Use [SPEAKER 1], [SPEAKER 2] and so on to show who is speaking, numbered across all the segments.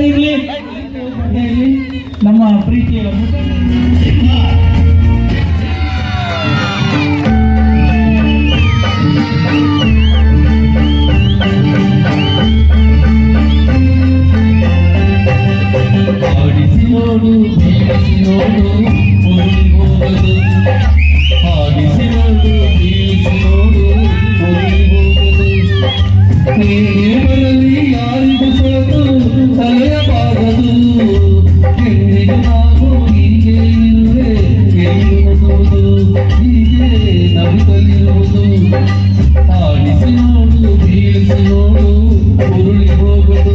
[SPEAKER 1] ಇರಲಿ. ನಮ್ಮ ಪ್ರೀತಿಯ ನೀ ಬರಲಿ ಯಾರಿಗೂ ಹೀಗೆ ನಮಗಲಿರುವುದು ಆಡಿಸಿ ನೋಡು ಬೀಳಿಸಿ ನೋಡು ಉರುಳಿ ಹೋಗುವುದು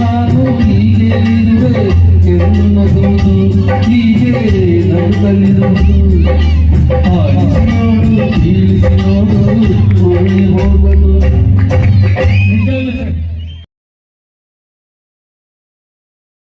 [SPEAKER 1] ನಾನು ಹೀಗೆ ಇರುವೆ ಕೆಮ್ಮದುವುದು ಹೀಗೆ ನಡುತ್ತಲಿರುವುದು ಆಡಿಸಿ ನೋಡು ಬೀಳಿಸಿ ನೋಡು ಹೋಗಿ ಹೋಗಲು